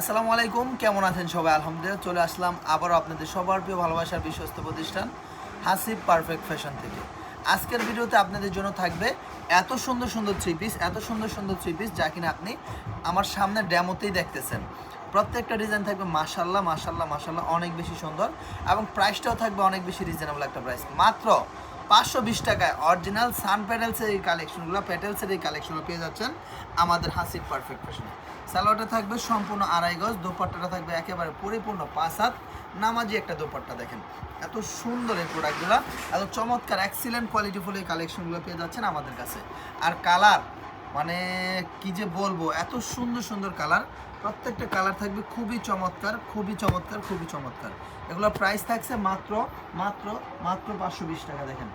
আসসালামু আলাইকুম, কেমন আছেন সবাই? আলহামদুলিল্লাহ, চলে আসলাম আবারও আপনাদের সবার প্রিয় ভালোবাসার বিশ্বস্ত প্রতিষ্ঠান, হাসিব পারফেক্ট ফ্যাশন থেকে। আজকের ভিডিওতে আপনাদের জন্য থাকবে এত সুন্দর সুন্দর থ্রি পিস, এত সুন্দর সুন্দর থ্রি পিস যা কিনা আপনি আমার সামনে ড্যামোতেই দেখতেছেন। প্রত্যেকটা ডিজাইন থাকবে মাশাল্লাহ মাশাল্লাহ মাশাল্লাহ অনেক বেশি সুন্দর এবং প্রাইসটাও থাকবে অনেক বেশি রিজনেবল একটা প্রাইস মাত্র পাঁচশো বিশ টাকায় অরিজিনাল সান প্যাটেলসের এই কালেকশনগুলো প্যাটেলসের এই কালেকশনগুলো পেয়ে যাচ্ছেন আমাদের হাসির পারফেক্ট ফ্যাশনে সালোয়ারটা থাকবে সম্পূর্ণ আড়াই গজ, দোপাট্টাটা থাকবে একেবারে পরিপূর্ণ পাঁচ হাত, নামাজি একটা দোপাট্টা দেখেন। এত সুন্দর এই প্রোডাক্টগুলো এত চমৎকার এক্সিলেন্ট কোয়ালিটিফুল এই কালেকশনগুলো পেয়ে যাচ্ছেন আমাদের কাছে। আর কালার মানে কি যে বলব, এত সুন্দর সুন্দর কালার প্রত্যেকটা কালার থাকবে খুবই চমৎকার খুবই চমৎকার খুবই চমৎকার। এগুলোর প্রাইস থাকছে মাত্র মাত্র মাত্র পাঁচশো বিশ টাকা, দেখেন।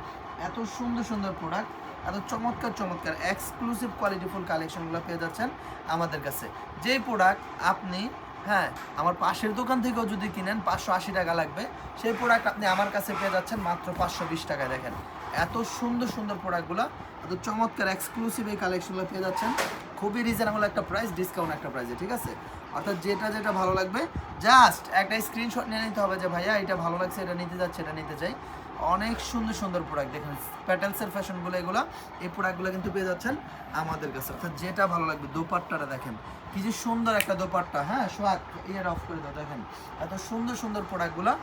এত সুন্দর সুন্দর প্রোডাক্ট এত চমৎকার চমৎকার এক্সক্লুসিভ কোয়ালিটিফুল কালেকশনগুলো পেয়ে যাচ্ছেন আমাদের কাছে। যেই প্রোডাক্ট আপনি হ্যাঁ আমার পাশের দোকান থেকেও যদি কিনেন, পাঁচশো আশি টাকা লাগবে। সেই প্রোডাক্ট আপনি আমার কাছে পেয়ে যাচ্ছেন মাত্র পাঁচশো বিশ টাকায়, দেখেন। এত সুন্দর সুন্দর প্রোডাক্টগুলো এত চমৎকার এক্সক্লুসিভ এই কালেকশনগুলো পেয়ে যাচ্ছেন। খুবই রিজনেবল একটা প্রাইস ডিসকাউন্ট একটা প্রাইসে ঠিক আছে? অর্থাৎ যেটা যেটা ভালো লাগবে জাস্ট একটা স্ক্রিনশট নিয়ে নিতে হবে যে, ভাইয়া, এটা ভালো লাগছে, এটা নিতে যাচ্ছে, এটা নিতে চাই। অনেক সুন্দর সুন্দর প্রোডাক্ট দেখেন প্যাটেলসের ফ্যাশনগুলো এগুলো, এই প্রোডাক্টগুলো কিন্তু পেয়ে যাচ্ছেন আমাদের কাছে। অর্থাৎ যেটা ভালো লাগবে, দোপাট্টাটা দেখেন। কি যে সুন্দর একটা দোপাট্টা হ্যাঁ? সোয়াক ইয়ার অফ করে দাও, দেখেন। এত সুন্দর সুন্দর প্রোডাক্টগুলো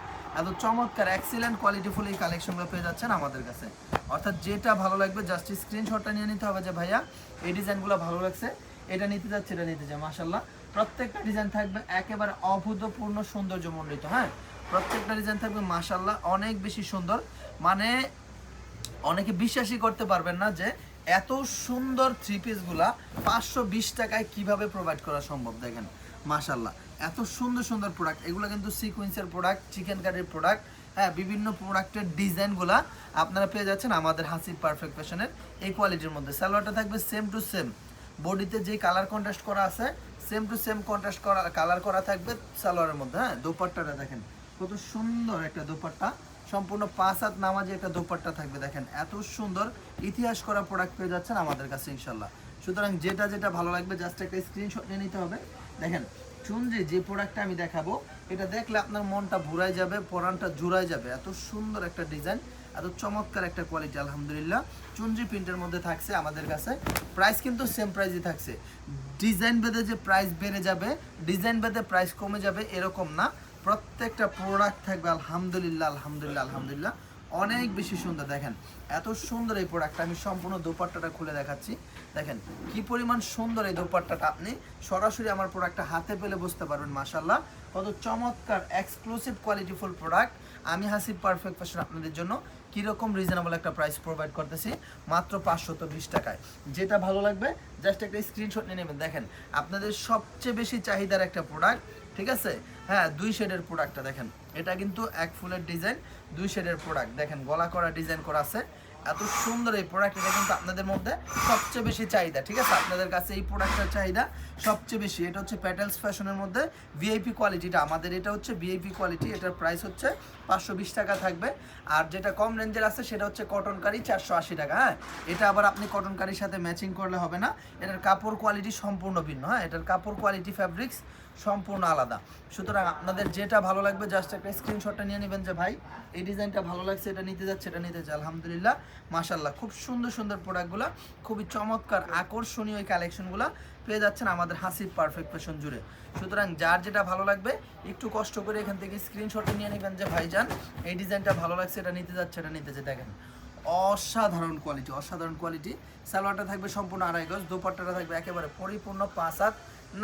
এত চমৎকার এক্সিলেন্ট কোয়ালিটিফুল এই কালেকশনগুলো পেয়ে যাচ্ছেন আমাদের কাছে। অর্থাৎ যেটা ভালো লাগবে জাস্ট স্ক্রিনশটটা নিয়ে নিতে হবে যে, ভাইয়া, এই ডিজাইনগুলো ভালো লাগছে, এটা নিতে যাচ্ছে, এটা নিতে যায় মাসাল্লাহ প্রত্যেকটা ডিজাইন থাকবে একেবারে অভূতপূর্ণ সৌন্দর্যমণ্ডিত হ্যাঁ? প্রত্যেকটা ডিজাইন থাকবে মাসাল্লাহ অনেক বেশি সুন্দর। মানে অনেকে বিশ্বাসই করতে পারবেন না যে এত সুন্দর থ্রি পিসগুলা পাঁচশো বিশ টাকায় কীভাবে প্রোভাইড করা সম্ভব, দেখেন। মাশাল্লাহ এত সুন্দর সুন্দর প্রোডাক্ট এগুলো কিন্তু সিকুয়েন্সের প্রোডাক্ট চিকেন কারির প্রোডাক্ট হ্যাঁ বিভিন্ন প্রোডাক্টের ডিজাইনগুলা আপনারা পেয়ে যাচ্ছেন আমাদের হাসি পারফেক্ট ফ্যাশনের এই কোয়ালিটির মধ্যে। সালোয়ারটা থাকবে সেম টু সেম বডিতে যে কালার কন্ট্রাস্ট করা আছে সেম টু সেম কন্ট্রাস্ট করা কালার করা থাকবে সালোয়ারের মধ্যে হ্যাঁ দোপাট্টাটা দেখেন। কত সুন্দর একটা দোপাট্টা। সম্পূর্ণ পাঁচ হাত নামাজে একটা দোপাট্টা থাকবে দেখেন। এত সুন্দর ইতিহাস করা প্রোডাক্ট পেয়ে যাচ্ছেন আমাদের কাছে ইনশাল্লাহ সুতরাং যেটা যেটা ভালো লাগবে জাস্ট একটা স্ক্রিনশট নিয়ে নিতে হবে। দেখেন চুনজি যে প্রোডাক্টটা আমি দেখাবো, এটা দেখলে আপনার মনটা ভুরাই যাবে, পরানটা জুড়াই যাবে। এত সুন্দর একটা ডিজাইন এত চমৎকার একটা কোয়ালিটি আলহামদুলিল্লাহ। চুনজি প্রিন্টের মধ্যে থাকছে আমাদের কাছে। প্রাইস কিন্তু সেম প্রাইসই থাকছে। ডিজাইন বেদে যে প্রাইস বেড়ে যাবে ডিজাইন বেদে প্রাইস কমে যাবে, এরকম না। প্রত্যেকটা প্রোডাক্ট থাকবে, আলহামদুলিল্লাহ আলহামদুলিল্লাহ আলহামদুলিল্লাহ। অনেক বেশি সুন্দর, দেখেন। এত সুন্দর এই প্রোডাক্টটা আমি সম্পূর্ণ দোপাট্টাটা খুলে দেখাচ্ছি। দেখেন, কি পরিমাণ সুন্দর এই দোপাট্টাটা আপনি সরাসরি আমার প্রোডাক্টটা হাতে পেলে বুঝতে পারবেন মাসাল্লাহ কত চমৎকার এক্সক্লুসিভ কোয়ালিটিফুল প্রোডাক্ট আমি হাসি পারফেক্ট ফ্যাশন আপনাদের জন্য। কীরকম রিজনেবল একটা প্রাইস প্রোভাইড করতেছি, মাত্র পাঁচশত বিশ টাকায়। যেটা ভালো লাগবে জাস্ট একটা স্ক্রিনশট নিয়ে নেবেন। দেখেন, আপনাদের সবচেয়ে বেশি চাহিদার একটা প্রোডাক্ট ঠিক আছে? হ্যাঁ দুই শেডের প্রোডাক্টটা দেখেন। এটা কিন্তু এক ফুলের ডিজাইন দুই শেডের প্রোডাক্ট দেখেন, গলা করা ডিজাইন করা আছে। এত সুন্দর এই প্রোডাক্ট এটা কিন্তু আপনাদের মধ্যে সবচেয়ে বেশি চাহিদা, ঠিক আছে? আপনাদের কাছে এই প্রোডাক্টটার চাহিদা সবচেয়ে বেশি। এটা হচ্ছে প্যাটেলস ফ্যাশনের মধ্যে ভিআইপি কোয়ালিটিটা আমাদের এটা হচ্ছে ভিআইপি কোয়ালিটি এটার প্রাইস হচ্ছে পাঁচশো বিশ টাকা থাকবে। আর যেটা কম রেঞ্জের আছে, সেটা হচ্ছে কটন কারি চারশো আশি টাকা হ্যাঁ? এটা আবার আপনি কটন কারির সাথে ম্যাচিং করলে হবে না। এটার কাপড় কোয়ালিটি সম্পূর্ণ ভিন্ন হ্যাঁ? এটার কাপড় কোয়ালিটি ফ্যাব্রিক্স সম্পূর্ণ আলাদা। সুতরাং আপনাদের যেটা ভালো লাগবে জাস্ট একটা স্ক্রিনশটটা নিয়ে নেবেন যে, ভাই, এই ডিজাইনটা ভালো লাগছে, এটা নিতে যাচ্ছে, এটা নিতে চাই আলহামদুলিল্লাহ মাশাল্লাহ খুব সুন্দর সুন্দর প্রোডাক্টগুলো খুবই চমৎকার, আকর্ষণীয় কালেকশনগুলো পেয়ে যাচ্ছেন আমাদের হাসিব পারফেক্ট ফ্যাশন জুড়ে। সুতরাং যার যেটা ভালো লাগবে, একটু কষ্ট করে এখান থেকে স্ক্রিনশটটা নিয়ে নেবেন যে ভাইজান এই ডিজাইনটা ভালো লাগছে, এটা নিতে যাচ্ছে, এটা নিতে চাই দেখেন, অসাধারণ কোয়ালিটি অসাধারণ কোয়ালিটি সালোয়ারটা থাকবে সম্পূর্ণ আড়াই গজ, দোপাট্টাটা থাকবে একেবারে পরিপূর্ণ পাঁচ হাত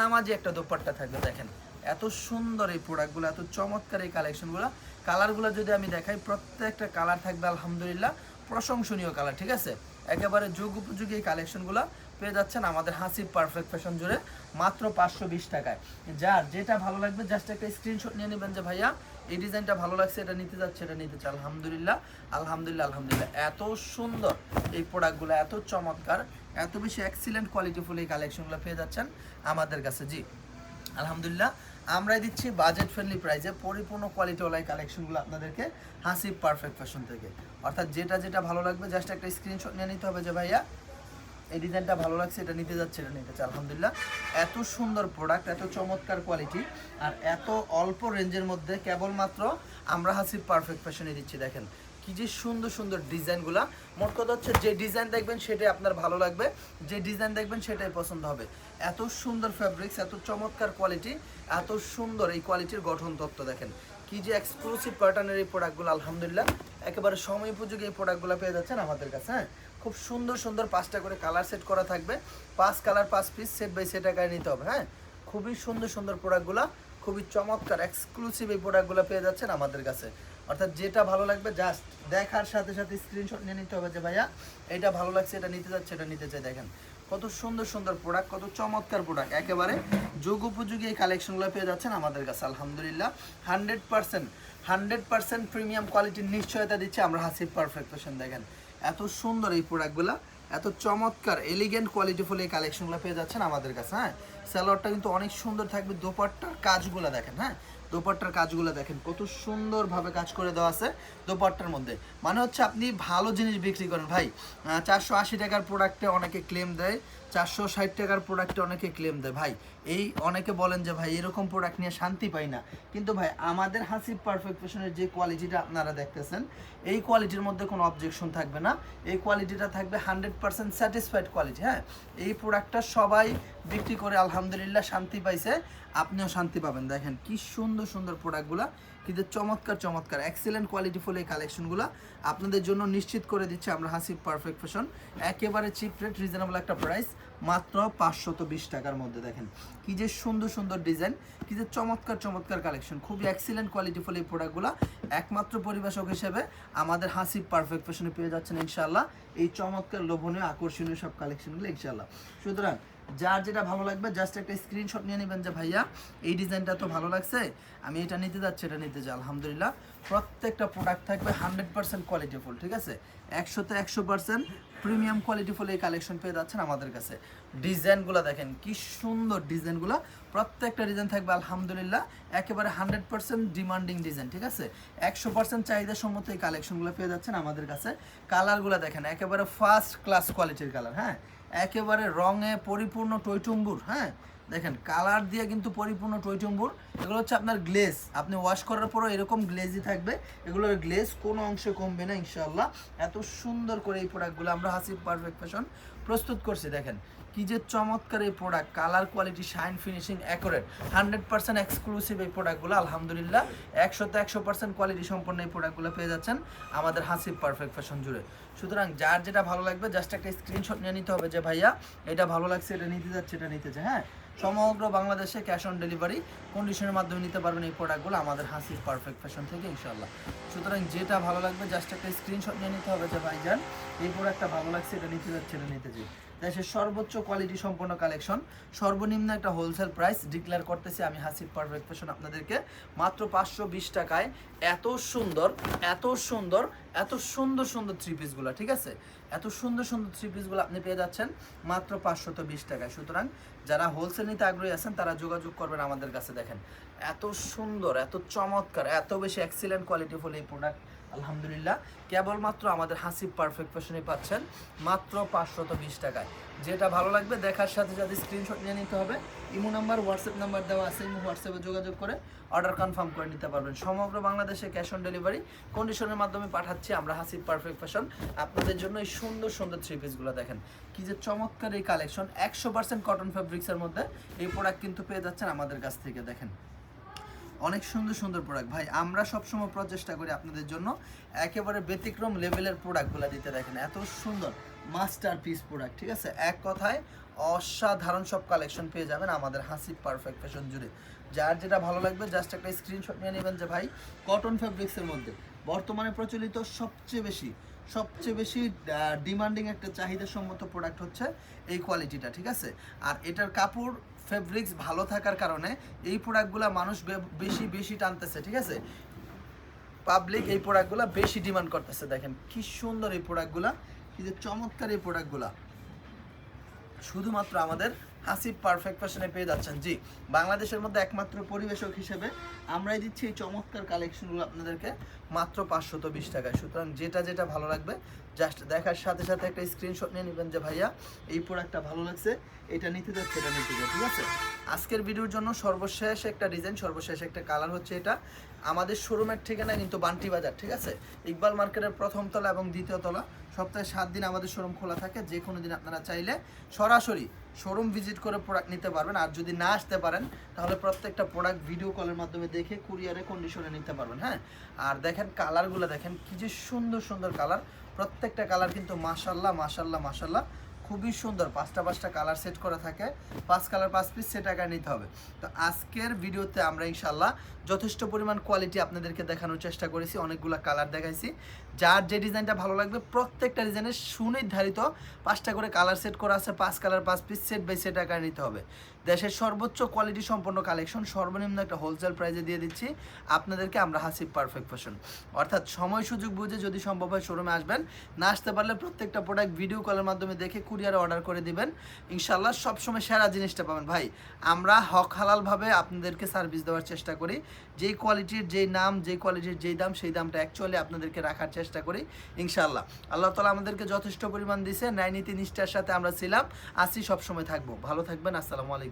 নামাজি একটা দোপাট্টা থাকবে, দেখেন। এত সুন্দর এই প্রোডাক্টগুলো এত চমৎকার এই কালেকশনগুলো কালারগুলো যদি আমি দেখাই, প্রত্যেকটা কালার থাকবে, আলহামদুলিল্লাহ, প্রশংসনীয় কালার ঠিক আছে? একেবারে যুগ উপযোগী এই কালেকশনগুলো পেয়ে যাচ্ছেন আমাদের হাসিব পারফেক্ট ফ্যাশন জুড়ে, মাত্র পাঁচশো বিশ টাকায়। যার যেটা ভালো লাগবে জাস্ট একটা স্ক্রিনশট নিয়ে নেবেন যে, ভাইয়া, এই ডিজাইনটা ভালো লাগছে, এটা নিতে যাচ্ছে, এটা নিতে চাই আলহামদুলিল্লাহ আলহামদুলিল্লাহ আলহামদুলিল্লাহ, এত সুন্দর এই প্রোডাক্টগুলো এত চমৎকার। এত বেশি এক্সিলেন্ট কোয়ালিটিফুল এই কালেকশনগুলো পেয়ে যাচ্ছেন আমাদের কাছে, জি। আলহামদুলিল্লাহ, আমরাই দিচ্ছি বাজেট ফ্রেন্ডলি প্রাইসে পরিপূর্ণ কোয়ালিটি ওলাই কালেকশনগুলো আপনাদেরকে হাসিব পারফেক্ট ফ্যাশন থেকে। অর্থাৎ যেটা যেটা ভালো লাগবে জাস্ট একটা স্ক্রিনশট নিয়ে নিতে হবে যে ভাইয়া, এই ডিজাইনটা ভালো লাগছে, এটা নিতে যাচ্ছে, এটা নিতে আলহামদুলিল্লাহ, এত সুন্দর প্রোডাক্ট এত চমৎকার কোয়ালিটি আর এত অল্প রেঞ্জের মধ্যে কেবলমাত্র আমরা হাসিব পারফেক্ট ফ্যাশনে দিচ্ছি, দেখেন। কি যে সুন্দর সুন্দর ডিজাইনগুলা। মোট কথা হচ্ছে যে ডিজাইন দেখবেন সেটাই আপনার ভালো লাগবে, যে ডিজাইন দেখবেন সেটাই পছন্দ হবে। এত সুন্দর ফ্যাব্রিক্স এত চমৎকার কোয়ালিটি এত সুন্দর এই কোয়ালিটির গঠন তত্ত্ব দেখেন। কি যে এক্সক্লুসিভ প্যাটার্নের এই প্রোডাক্টগুলো আলহামদুলিল্লাহ, একেবারে সময় উপযোগী এই প্রোডাক্টগুলো পেয়ে যাচ্ছেন আমাদের কাছে হ্যাঁ? খুব সুন্দর সুন্দর পাঁচটা করে কালার সেট করা থাকবে। পাঁচ কালার পাঁচ পিস সেট বাই সেট আকারে নিতে হবে হ্যাঁ? খুবই সুন্দর সুন্দর প্রোডাক্টগুলো খুবই চমৎকার এক্সক্লুসিভ এই প্রোডাক্টগুলো পেয়ে যাচ্ছেন আমাদের কাছে। অর্থাৎ যেটা ভালো লাগবে জাস্ট দেখার সাথে সাথে স্ক্রিনশট নিয়ে নিতে হবে যে, ভাইয়া, এটা ভালো লাগছে, এটা নিতে যাচ্ছে, এটা নিতে চাই। দেখেন, কত সুন্দর সুন্দর প্রোডাক্ট কত চমৎকার প্রোডাক্ট একেবারে যোগ উপযোগী এই কালেকশনগুলো পেয়ে যাচ্ছেন আমাদের কাছে, আলহামদুলিল্লাহ। Hundred percent hundred percent premium কোয়ালিটির নিশ্চয়তা দিচ্ছে আমরা হাসিব পারফেকশন দেখেন। এত সুন্দর এই প্রোডাক্টগুলো এত চমৎকার এলিগেন্ট কোয়ালিটিফুল এই কালেকশনগুলো পেয়ে যাচ্ছেন আমাদের কাছে হ্যাঁ? স্যালোয়ারটা কিন্তু অনেক সুন্দর থাকবে, দোপাট্টার কাজগুলো দেখেন হ্যাঁ? দোপাট্টার কাজগুলো দেখেন, কত সুন্দরভাবে কাজ করে দেওয়া আছে দোপাট্টার মধ্যে। মানে হচ্ছে আপনি ভালো জিনিস বিক্রি করেন, ভাই। চারশো আশি টাকার প্রোডাক্টে অনেকে ক্লেম দেয় চারশো ষাট টাকার প্রোডাক্টে অনেকে ক্লেম দেয়। ভাই, এই অনেকে বলেন যে, ভাই, এরকম প্রোডাক্ট নিয়ে শান্তি পাই না। কিন্তু ভাই, আমাদের হাসিব পারফেক্ট ফ্যাশনের যে কোয়ালিটিটা আপনারা দেখতেছেন, এই কোয়ালিটির মধ্যে কোনো অবজেকশন থাকবে না। এই কোয়ালিটিটা থাকবে হান্ড্রেড পার্সেন্ট স্যাটিসফাইড কোয়ালিটি হ্যাঁ? এই প্রোডাক্টটা সবাই বিক্রি করে আলহামদুলিল্লাহ শান্তি পাইছে, আপনিও শান্তি পাবেন। দেখেন কি সুন্দর সুন্দর প্রোডাক্টগুলো, কিন্তু চমৎকার চমৎকার এক্সেলেন্ট কোয়ালিটিফুল এই কালেকশনগুলো আপনাদের জন্য নিশ্চিত করে দিচ্ছে আমরা হাসিব পারফেক্ট ফ্যাশন একেবারে চিপ রেট রিজনেবল একটা প্রাইস মাত্র পাঁচশত বিশ টাকার মধ্যে। দেখেন কি যে সুন্দর সুন্দর ডিজাইন কি যে চমৎকার চমৎকার কালেকশন খুবই এক্সিলেন্ট কোয়ালিটিফুল এই প্রোডাক্টগুলো একমাত্র পরিবেশক হিসেবে আমাদের হাসিব পারফেক্ট ফ্যাশনে পেয়ে যাচ্ছেন ইনশাল্লাহ এই চমৎকার লোভনীয়, আকর্ষণীয় সব কালেকশনগুলো ইনশাল্লাহ সুতরাং যার যেটা ভালো লাগবে জাস্ট একটা স্ক্রিনশট নিয়ে নেবেন যে, ভাইয়া, এই ডিজাইনটা তো ভালো লাগছে, আমি এটা নিতে যাচ্ছি, এটা নিতে চাই আলহামদুলিল্লাহ। প্রত্যেকটা প্রোডাক্ট থাকবে হান্ড্রেড পার্সেন্ট কোয়ালিটিফুল ঠিক আছে? একশোতে একশো পার্সেন্ট প্রিমিয়াম কোয়ালিটিফুল এই কালেকশন পেয়ে যাচ্ছেন আমাদের কাছে। ডিজাইনগুলো দেখেন, কি সুন্দর ডিজাইনগুলো প্রত্যেকটা ডিজাইন থাকবে, আলহামদুলিল্লাহ, একেবারে হান্ড্রেড পার্সেন্ট ডিমান্ডিং ডিজাইন ঠিক আছে? একশো পার্সেন্ট চাহিদা সম্মত এই কালেকশনগুলো পেয়ে যাচ্ছেন আমাদের কাছে। কালারগুলো দেখেন, একেবারে ফার্স্ট ক্লাস কোয়ালিটির কালার হ্যাঁ? একেবারে রঙে পরিপূর্ণ টইটুম্বুর হ্যাঁ? দেখেন, কালার দিয়ে কিন্তু পরিপূর্ণ টইটুম্বুর এগুলো হচ্ছে আপনার গ্লেজ। আপনি ওয়াশ করার পরও এরকম গ্লেজই থাকবে। এগুলোর গ্লেজ কোনো অংশে কমবে না ইনশাল্লাহ এত সুন্দর করে এই প্রোডাক্টগুলো আমরা হাসিব পারফেক্ট ফ্যাশন প্রস্তুত করছি, দেখেন। কি যে চমৎকার এই product colour quality shine finishing accurate hundred percent exclusive এই প্রোডাক্টগুলো আলহামদুলিল্লাহ, একশোতে একশো পার্সেন্ট কোয়ালিটি সম্পন্ন এই প্রোডাক্টগুলো পেয়ে যাচ্ছেন আমাদের হাসিব পারফেক্ট ফ্যাশন জুড়ে। সুতরাং যার যেটা ভালো লাগবে জাস্ট একটা স্ক্রিনশট নিয়ে নিতে হবে যে, ভাইয়া, এটা ভালো লাগছে, এটা নিতে যাচ্ছে, এটা নিতে চাই হ্যাঁ সমগ্র বাংলাদেশে ক্যাশ অন ডেলিভারি কন্ডিশনের মাধ্যমে নিতে পারবেন এই প্রোডাক্টগুলো আমাদের হাসির পারফেক্ট ফ্যাশন থেকে ইনশাল্লাহ সুতরাং যেটা ভালো লাগবে জাস্ট একটা স্ক্রিনশট নিয়ে নিতে হবে যে, ভাইজান, এই প্রোডাক্টটা ভালো লাগছে, এটা নিতে যাচ্ছে, এটা নিতে চাই দেশের সর্বোচ্চ কোয়ালিটি সম্পন্ন কালেকশন সর্বনিম্ন একটা হোলসেল প্রাইস ডিক্লেয়ার করতেছি আমি হাসিব পারফেক্ট ফ্যাশন আপনাদেরকে। মাত্র পাঁচশো বিশ টাকায় এত সুন্দর এত সুন্দর এত সুন্দর সুন্দর থ্রি পিসগুলো ঠিক আছে? এত সুন্দর সুন্দর থ্রি পিসগুলো আপনি পেয়ে যাচ্ছেন মাত্র পাঁচশত বিশ টাকায়। সুতরাং যারা হোলসেল নিতে আগ্রহী আছেন, তারা যোগাযোগ করবেন আমাদের কাছে, দেখেন। এত সুন্দর, এত চমৎকার, এত বেশি এক্সিলেন্ট কোয়ালিটিফুল এই প্রোডাক্ট আলহামদুলিল্লাহ। কেবলমাত্র আমাদের হাসিব পারফেক্ট ফ্যাশনে পাচ্ছেন মাত্র পাঁচশত বিশ টাকায়। যেটা ভালো লাগবে, দেখার সাথে সাথে স্ক্রিনশট নিয়ে নিতে হবে। ইমো নাম্বার হোয়াটসঅ্যাপ নাম্বার দেওয়া আছে, ইমো হোয়াটসঅ্যাপে যোগাযোগ করে অর্ডার কনফার্ম করে নিতে পারবেন। সমগ্র বাংলাদেশে ক্যাশ অন ডেলিভারি কন্ডিশনের মাধ্যমে পাঠাচ্ছি আমরা হাসিব পারফেক্ট ফ্যাশন আপনাদের জন্য এই সুন্দর সুন্দর থ্রি পিসগুলো দেখেন। কি যে চমৎকার এই কালেকশন একশো পার্সেন্ট কটন ফ্যাব্রিক্সের মধ্যে এই প্রোডাক্ট কিন্তু পেয়ে যাচ্ছেন আমাদের কাছ থেকে, দেখেন। অনেক সুন্দর সুন্দর প্রোডাক্ট ভাই, আমরা সবসময় প্রচেষ্টা করি আপনাদের জন্য। একেবারে ব্যতিক্রম লেভেলের প্রোডাক্টগুলো দিতে দেখেন, এত সুন্দর মাস্টার পিস প্রোডাক্ট ঠিক আছে? এক কথায় অসাধারণ সব কালেকশন পেয়ে যাবেন আমাদের হাসি পারফেক্ট ফ্যাশন জুড়ে। যার যেটা ভালো লাগবে জাস্ট একটা স্ক্রিনশট নিয়ে নেবেন যে, ভাই কটন ফ্যাব্রিক্সের মধ্যে। বর্তমানে প্রচলিত সবচেয়ে বেশি সবচেয়ে বেশি ডিমান্ডিং একটা চাহিদা সম্মত প্রোডাক্ট হচ্ছে এই কোয়ালিটিটা ঠিক আছে? আর এটার কাপড় ফেব্রিক্স ভালো থাকার কারণে এই প্রোডাক্টগুলো মানুষ বেশি বেশি টানতেছে, ঠিক আছে? পাবলিক এই প্রোডাক্টগুলো বেশি ডিমান্ড করতেছে, দেখেন। কি সুন্দর এই প্রোডাক্টগুলো কি যে চমৎকার এই প্রোডাক্টগুলো শুধুমাত্র আমাদের হাসিব পারফেক্ট ফ্যাশনে পেয়ে যাচ্ছেন। জি, বাংলাদেশের মধ্যে একমাত্র পরিবেশক হিসেবে আমরাই দিচ্ছি এই চমৎকার কালেকশনগুলো আপনাদেরকে মাত্র পাঁচশত বিশ টাকায়। সুতরাং যেটা যেটা ভালো লাগবে জাস্ট দেখার সাথে সাথে একটা স্ক্রিনশট নিয়ে নেবেন যে, ভাইয়া, এই প্রোডাক্টটা ভালো লাগছে, এটা নিতে যাচ্ছে, এটা নিতে যাচ্ছে। ঠিক আছে? আজকের ভিডিওর জন্য সর্বশেষ একটা ডিজাইন সর্বশেষ একটা কালার হচ্ছে এটা। আমাদের শোরুমের ঠিকানা কিন্তু বান্টি বাজার, ঠিক আছে? ইকবাল মার্কেটের প্রথম তলা এবং দ্বিতীয় তলা। সপ্তাহে সাত দিন আমাদের শোরুম খোলা থাকে, যে কোনো দিন আপনারা চাইলে সরাসরি শোরুম ভিজিট করে প্রোডাক্ট নিতে পারবেন। আর যদি না আসতে পারেন, তাহলে প্রত্যেকটা প্রোডাক্ট ভিডিও কলের মাধ্যমে দেখে কুরিয়ারে কন্ডিশনে নিতে পারবেন হ্যাঁ? আর দেখেন কালারগুলো দেখেন, কি যে সুন্দর সুন্দর কালার প্রত্যেকটা কালার কিন্তু মাশাল্লাহ মাশাল্লাহ মাশাল্লাহ। খুবই সুন্দর। পাঁচটা পাঁচটা কালার সেট করা থাকে। পাঁচ কালার পাঁচ পিস সেট টাকা নিতে হবে। তো আজকের ভিডিওতে আমরা ইনশাল্লাহ যথেষ্ট পরিমাণ কোয়ালিটি আপনাদেরকে দেখানোর চেষ্টা করেছি। অনেকগুলো কালার দেখাইছি। যার যে ডিজাইনটা ভালো লাগবে, প্রত্যেকটা ডিজাইনের সুনির্ধারিত পাঁচটা করে কালার সেট করা আছে। পাঁচ কালার পাঁচ পিস সেট বাই সেট আকার নিতে হবে। দেশের সর্বোচ্চ কোয়ালিটি সম্পন্ন কালেকশন সর্বনিম্ন একটা হোলসেল প্রাইসে দিয়ে দিচ্ছি। আপনাদেরকে আমরা হাসিব পারফেক্ট ফ্যাশন অর্থাৎ সময় সুযোগ বুঝে যদি সম্ভব হয় শোরুমে আসবেন। না আসতে পারলে প্রত্যেকটা প্রোডাক্ট ভিডিও কলের মাধ্যমে দেখে কুরিয়ারে অর্ডার করে দিবেন। ইনশাল্লাহ সবসময় সেরা জিনিসটা পাবেন। ভাই, আমরা হক হালালভাবে আপনাদেরকে সার্ভিস দেওয়ার চেষ্টা করি। যেই কোয়ালিটির যেই নাম, যেই কোয়ালিটির যেই দাম, সেই দামটা অ্যাকচুয়ালি আপনাদেরকে রাখার চেষ্টা করি। ইনশাল্লাহ আল্লাহ তালা আমাদেরকে যথেষ্ট পরিমাণ দিছে। ন্যায় নীতি নিষ্ঠার সাথে আমরা ছিলাম। আসি সবসময় থাকব। ভালো থাকবেন। আসসালামু